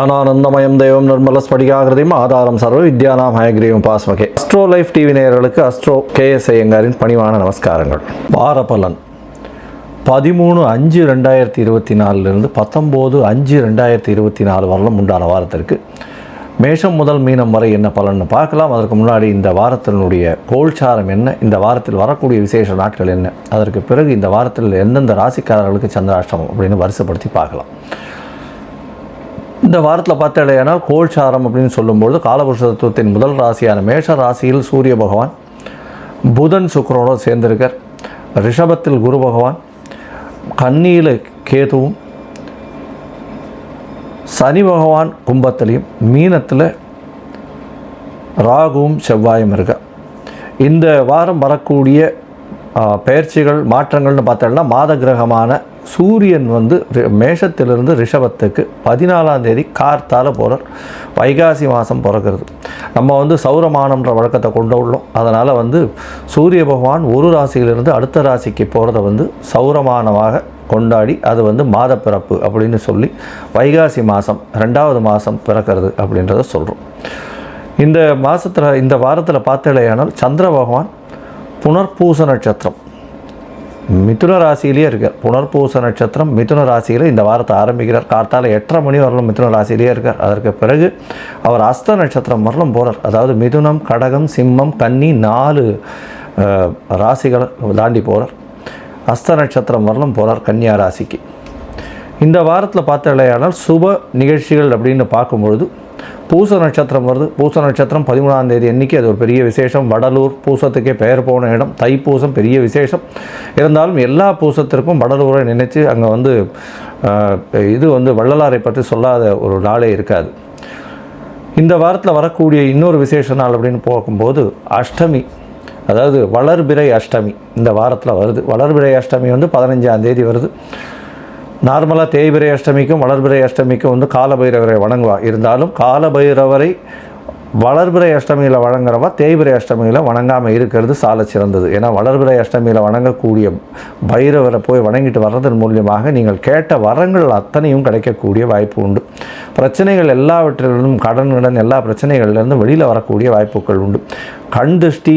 ஞானானந்தமயம் தெய்வம் நிர்மல ஸ்படிகாகிருதியும் ஆதாரம் சர்வ வித்யானாம் ஹயக்ரீவம் பாஸ்மகே. அஸ்ட்ரோ லைஃப் டிவி நேயர்களுக்கு அஸ்ட்ரோ கே எஸ் ஐயங்காரின் பணிவான நமஸ்காரங்கள். வார பலன் பதிமூணு அஞ்சு ரெண்டாயிரத்தி இருபத்தி நாலுலேருந்து பத்தொம்போது அஞ்சு ரெண்டாயிரத்தி இருபத்தி நாலு வரலும் உண்டான வாரத்திற்கு மேஷம் முதல் மீனம் வரை என்ன பலன்னு பார்க்கலாம். அதற்கு முன்னாடி இந்த வாரத்தினுடைய கோல்சாரம் என்ன? இந்த வாரத்தில் வரக்கூடிய விசேஷ நாட்கள் என்ன? அதற்கு பிறகு இந்த வாரத்தில் எந்தெந்த ராசிக்காரர்களுக்கு சந்திராஷ்டமம் அப்படின்னு வரிசைப்படுத்தி பார்க்கலாம். இந்த வாரத்தில் பார்த்தாலேயானால் கோல்சாரம் அப்படின்னு சொல்லும்பொழுது காலபுருஷ தத்துவத்தின் முதல் ராசியான மேஷ ராசியில் சூரிய பகவான் புதன் சுக்கிரனோடு சேர்ந்திருக்கார். ரிஷபத்தில் குரு பகவான் கன்னியில் கேதுவும் சனி பகவான் கும்பத்திலையும் மீனத்தில் ராகுவும் செவ்வாயும் இருக்க இந்த வாரம் வரக்கூடிய பெயர்ச்சிகள் மாற்றங்கள்னு பார்த்தோம்னா மாத கிரகமான சூரியன் வந்து மேஷத்திலிருந்து ரிஷபத்துக்கு பதினாலாம் தேதி கார்த்தால் போகிறார் வைகாசி மாதம் பிறக்கிறது. நம்ம வந்து சௌரமானம்ன்ற வழக்கத்தை கொண்டு உள்ளோம். அதனால் வந்து சூரிய பகவான் ஒரு ராசியிலிருந்து அடுத்த ராசிக்கு போகிறத வந்து சௌரமானமாக கொண்டாடி அது வந்து மாத பிறப்பு அப்படின்னு சொல்லி வைகாசி மாதம் ரெண்டாவது மாதம் பிறக்கிறது அப்படின்றத சொல்கிறோம் இந்த மாதத்தில் இந்த வாரத்தில் பார்த்தலையானால் சந்திர பகவான் புனர்பூச நட்சத்திரம். மிதுன ராசியிலேயே இருக்கார். புனர்பூச நட்சத்திரம் மிதுன ராசியில் இந்த வாரத்தை ஆரம்பிக்கிறார். கார்த்தால எட்டரை மணி வரலும் மிதுன ராசியிலேயே இருக்கார். அதற்கு பிறகு அவர் அஸ்த நட்சத்திரம் வரலும் போகிறார் அதாவது மிதுனம் கடகம் சிம்மம் கன்னி நாலு ராசிகளை தாண்டி போகிறார் அஸ்த நட்சத்திரம் வரலும் போகிறார் கன்னியா ராசிக்கு. இந்த வாரத்தில் பார்த்தாலேயானால் சுப நிகழ்ச்சிகள் அப்படின்னு பார்க்கும்பொழுது பூச நட்சத்திரம் வருது. பூச நட்சத்திரம் பதிமூணாம் தேதி அன்னைக்கு அது ஒரு பெரிய விசேஷம். வடலூர் பூசத்துக்கே பெயர் போன இடம். தைப்பூசம் பெரிய விசேஷம். இருந்தாலும் எல்லா பூசத்திற்கும் வடலூரை நினைச்சு அங்கே வந்து இது வந்து வள்ளலாரை பற்றி சொல்லாத ஒரு நாளே இருக்காது. இந்த வாரத்தில் வரக்கூடிய இன்னொரு விசேஷ நாள் அப்படின்னு பார்க்கும்போது அஷ்டமி. அதாவது வளர்பிறை அஷ்டமி இந்த வாரத்தில் வருது. வளர்பிறை அஷ்டமி வந்து பதினஞ்சாம் தேதி வருது. நார்மலாக தேய்பிரை அஷ்டமிக்கும் வளர்பிரை அஷ்டமிக்கும் வந்து காலபைரவரை வணங்குவா. இருந்தாலும் காலபைரவரை வளர்பிறை அஷ்டமியில் வணங்குறவா தேய்பிறை அஷ்டமியில் வணங்காமல் இருக்கிறது சால சிறந்தது. ஏன்னா வளர்பிறை அஷ்டமியில் வணங்கக்கூடிய பைரவரை போய் வணங்கிட்டு வர்றதன் மூலியமாக நீங்கள் கேட்ட வரங்கள் அத்தனையும் கிடைக்கக்கூடிய வாய்ப்பு உண்டு. பிரச்சனைகள் எல்லாவற்றிலிருந்தும் கடன் கடன் எல்லா பிரச்சனைகள்லேருந்தும் வெளியில் வரக்கூடிய வாய்ப்புகள் உண்டு. கண் திருஷ்டி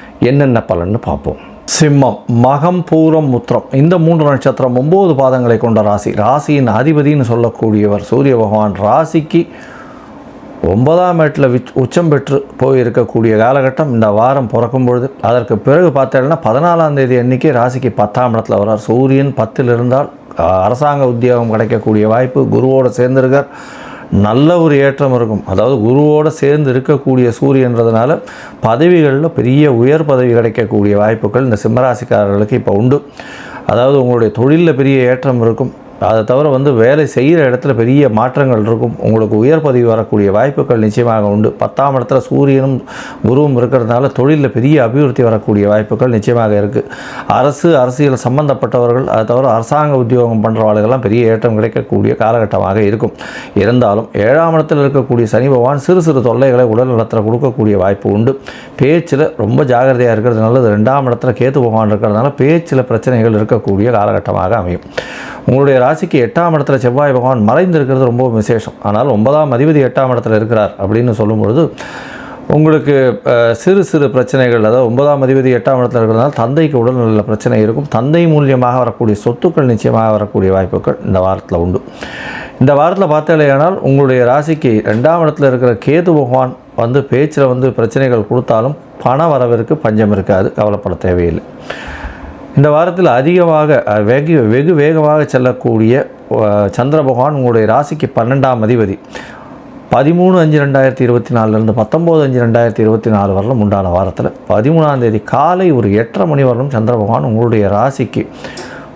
என்னென்ன பலன்னு பார்ப்போம். சிம்மம் மகம் பூரம் முத்திரம் இந்த மூன்று நட்சத்திரம் ஒம்பது பாதங்களை கொண்ட ராசி. ராசியின் அதிபதின்னு சொல்லக்கூடியவர் சூரிய பகவான் ராசிக்கு ஒன்பதாம் இடத்துல விச் உச்சம் பெற்று போயிருக்கக்கூடிய காலகட்டம் இந்த வாரம் பிறக்கும் பொழுது. அதற்கு பிறகு பார்த்தேன்னா பதினாலாம் தேதி அன்னைக்கு ராசிக்கு பத்தாம் இடத்துல வரார் சூரியன் பத்தில் இருந்தால் அரசாங்க உத்தியோகம் கிடைக்கக்கூடிய வாய்ப்பு குருவோடு சேர்ந்திருக்கார். நல்ல ஒரு ஏற்றம் இருக்கும். அதாவது குருவோடு சேர்ந்து இருக்கக்கூடிய சூரியன்றதுனால பதவிகளில் பெரிய உயர் பதவி கிடைக்கக்கூடிய வாய்ப்புகள் இந்த சிம்மராசிக்காரர்களுக்கு இப்போ உண்டு. அதாவது உங்களுடைய தொழிலில் பெரிய ஏற்றம் இருக்கும். அதை தவிர வந்து வேலை செய்கிற இடத்துல பெரிய மாற்றங்கள் இருக்கும். உங்களுக்கு உயர் பதவி வரக்கூடிய வாய்ப்புகள் நிச்சயமாக உண்டு. பத்தாம் இடத்துல சூரியனும் குருவும் இருக்கிறதுனால தொழிலில் பெரிய அபிவிருத்தி வரக்கூடிய வாய்ப்புகள் நிச்சயமாக இருக்குது அரசு அரசியல் சம்பந்தப்பட்டவர்கள் அதை தவிர அரசாங்க உத்தியோகம் பண்ணுறவர்களுக்கெல்லாம் பெரிய ஏற்றம் கிடைக்கக்கூடிய காலகட்டமாக இருக்கும். இருந்தாலும் ஏழாம் இடத்தில் இருக்கக்கூடிய சனி பகவான் சிறு சிறு தொல்லைகளை உடல் நலத்தில் கொடுக்கக்கூடிய வாய்ப்பு உண்டு. பேச்சில் ரொம்ப ஜாகிரதையாக இருக்கிறது நல்லது. ரெண்டாம் இடத்துல கேத்து பகவான் இருக்கிறதுனால பேச்சில் பிரச்சனைகள் இருக்கக்கூடிய காலகட்டமாக அமையும். உங்களுடைய ராசிக்கு எட்டாம் இடத்துல செவ்வாய் பகவான் மறைந்திருக்கிறது ரொம்ப விசேஷம். ஆனால் ஒன்பதாம் அதிபதி எட்டாம் இடத்துல இருக்கிறார் அப்படின்னு சொல்லும்பொழுது உங்களுக்கு சிறு சிறு பிரச்சனைகள் அதாவது ஒன்பதாம் அதிபதி எட்டாம் இடத்துல இருக்கிறதுனால தந்தைக்கு உடல்நல பிரச்சனை இருக்கும். தந்தை மூலியமாக வரக்கூடிய சொத்துக்கள் நிச்சயமாக வரக்கூடிய வாய்ப்புகள் இந்த வாரத்தில் உண்டு. இந்த வாரத்தில் பார்த்தாலேயானால் உங்களுடைய ராசிக்கு ரெண்டாம் இடத்துல இருக்கிற கேது பகவான் வந்து பேச்சில் வந்து பிரச்சனைகள் கொடுத்தாலும் பண வரவிற்கு பஞ்சம் இருக்காது. கவலைப்பட தேவையில்லை. இந்த வாரத்தில் அதிகமாக வெகு வெகு வேகமாக செல்லக்கூடிய சந்திர பகவான் உங்களுடைய ராசிக்கு பன்னெண்டாம் அதிபதி. பதிமூணு அஞ்சு ரெண்டாயிரத்தி இருபத்தி நாலுலேருந்து பத்தொம்போது அஞ்சு ரெண்டாயிரத்தி இருபத்தி நாலு வரலும் உண்டான வாரத்தில் பதிமூணாம் தேதி காலை ஒரு எட்டரை மணி வரலும் சந்திர பகவான் உங்களுடைய ராசிக்கு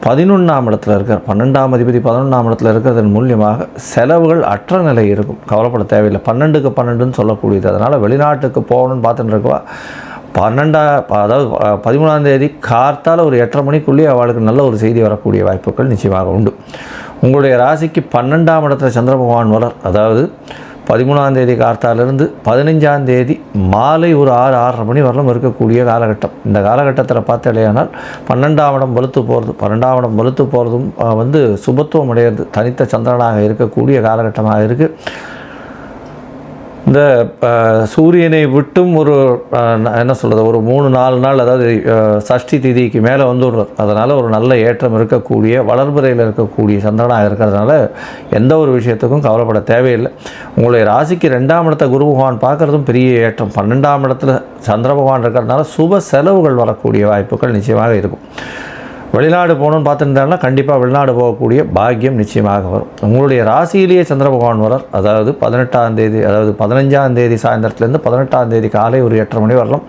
பதினொன்றாம் இடத்துல இருக்கார். பன்னெண்டாம் அதிபதி பதினொன்றாம் இடத்துல இருக்கிறதன் மூலியமாக செலவுகள் அற்ற நிலை இருக்கும். கவலைப்பட தேவையில்லை. பன்னெண்டுக்கு பன்னெண்டுன்னு சொல்லக்கூடியது. அதனால் வெளிநாட்டுக்கு போகணும்னு பார்த்துட்டு இருக்கவா? பன்னெண்டா அதாவது பதிமூணாம் தேதி கார்த்தால் ஒரு எட்டரை மணிக்குள்ளேயே அவளுக்கு நல்ல ஒரு செய்தி வரக்கூடிய வாய்ப்புகள் நிச்சயமாக உண்டு. உங்களுடைய ராசிக்கு பன்னெண்டாம் இடத்துல சந்திர பகவான் வளர் அதாவது பதிமூணாம் தேதி கார்த்தாலிருந்து பதினஞ்சாம் தேதி மாலை ஒரு ஆறு ஆறரை மணி வரலும் இருக்கக்கூடிய காலகட்டம். இந்த காலகட்டத்தில் பார்த்தாலேயானால் பன்னெண்டாம் இடம் வலுத்து போகிறது பன்னெண்டாம் இடம் வலுத்து போகிறதும் வந்து சுபத்துவம் அடையிறது தனித்த சந்திரனாக இருக்கக்கூடிய காலகட்டமாக இருக்குது இந்த சூரியனை விட்டும் ஒரு என்ன சொல்கிறது ஒரு மூணு நாலு நாள் அதாவது சஷ்டி திதிக்கு மேலே வந்துடுறார் அதனால் ஒரு நல்ல ஏற்றம் இருக்கக்கூடிய வளர்பிறையில் இருக்கக்கூடிய சந்திரனாக இருக்கிறதுனால எந்த ஒரு விஷயத்துக்கும் கவலைப்பட தேவையில்லை. உங்களுடைய ராசிக்கு ரெண்டாம் இடத்த குரு பகவான் பார்க்குறதும் பெரிய ஏற்றம். பன்னெண்டாம் இடத்துல சந்திர பகவான் இருக்கிறதுனால சுப செலவுகள் வரக்கூடிய வாய்ப்புகள் நிச்சயமாக இருக்கும். வெளிநாடு போகணும்னு பார்த்துருந்தாங்கன்னா கண்டிப்பாக வெளிநாடு போகக்கூடிய பாக்கியம் நிச்சயமாக வரும். உங்களுடைய ராசியிலேயே சந்திர பகவான் வரார் அதாவது பதினெட்டாம் தேதி அதாவது பதினஞ்சாம் தேதி சாயந்தரத்துலேருந்து பதினெட்டாம் தேதி காலை ஒரு எட்டரை மணி வரலாம்.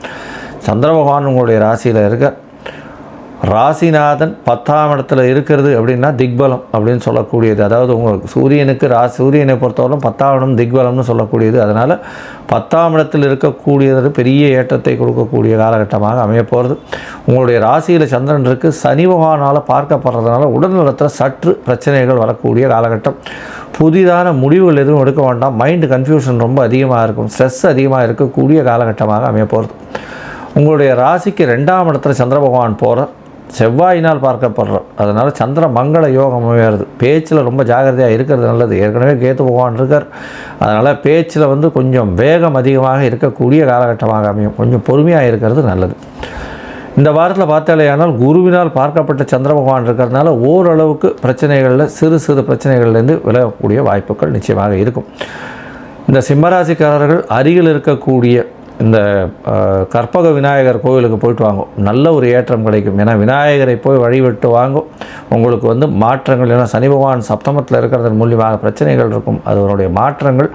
சந்திர பகவான் உங்களுடைய ராசியில் இருக்க ராசிநாதன் பத்தாம் இடத்துல இருக்கிறது அப்படின்னா திக்பலம் அப்படின்னு சொல்லக்கூடியது. அதாவது உங்களுக்கு சூரியனுக்கு ரா சூரியனை பொறுத்தவரை பத்தாம் இடம் திக்பலம்னு சொல்லக்கூடியது. அதனால் பத்தாம் இடத்தில் இருக்கக்கூடியது பெரிய ஏற்றத்தை கொடுக்கக்கூடிய காலகட்டமாக அமையப்போகிறது உங்களுடைய ராசியில் சந்திரன் இருக்கு. சனி பகவானால் பார்க்கப்படுறதுனால உடல்நலத்தில் சற்று பிரச்சனைகள் வரக்கூடிய காலகட்டம். புதிதான முடிவுகள் எதுவும் எடுக்க வேண்டாம். மைண்டு கன்ஃபியூஷன் ரொம்ப அதிகமாக இருக்கும். ஸ்ட்ரெஸ் அதிகமாக இருக்கக்கூடிய காலகட்டமாக அமையப்போகிறது உங்களுடைய ராசிக்கு ரெண்டாம் இடத்துல சந்திர பகவான் போகிற செவ்வாயினால் பார்க்கப்படுறோம். அதனால் சந்திர மங்கள யோகம் அமைகிறது. பேச்சில் ரொம்ப ஜாகிரதையாக இருக்கிறது நல்லது. ஏற்கனவே கேத்து பகவான் இருக்கார். அதனால் பேச்சில் வந்து கொஞ்சம் வேகம் அதிகமாக இருக்கக்கூடிய காலகட்டமாக அமையும். கொஞ்சம் பொறுமையாக இருக்கிறது நல்லது. இந்த வாரத்தில் பார்த்தாலேயானால் குருவினால் பார்க்கப்பட்ட சந்திர பகவான் இருக்கிறதுனால ஓரளவுக்கு பிரச்சனைகளில் சிறு சிறு பிரச்சனைகள்லேருந்து விலகக்கூடிய வாய்ப்புகள் நிச்சயமாக இருக்கும். இந்த சிம்மராசிக்காரர்கள் அருகில் இருக்கக்கூடிய இந்த கற்பக விநாயகர் கோவிலுக்கு போயிட்டு வாங்கும். நல்ல ஒரு ஏற்றம் கிடைக்கும். ஏன்னா விநாயகரை போய் வழிபட்டு வாங்கும். உங்களுக்கு வந்து மாற்றங்கள் ஏன்னா சனி பகவான் சப்தமத்தில் இருக்கிறதன் மூலியமாக பிரச்சனைகள் இருக்கும். அதனுடைய மாற்றங்கள்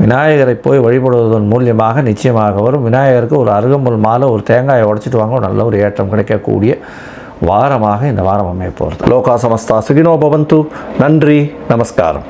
விநாயகரை போய் வழிபடுவதன் மூலியமாக நிச்சயமாக வரும். விநாயகருக்கு ஒரு அருகம்புல் மாலை ஒரு தேங்காயை உடைச்சிட்டு வாங்க. நல்ல ஒரு ஏற்றம் கிடைக்கக்கூடிய வாரமாக இந்த வாரம் அமைய போகிறது. லோகா சமஸ்தா. சுகினோ பவந்து. நன்றி. நமஸ்காரம்.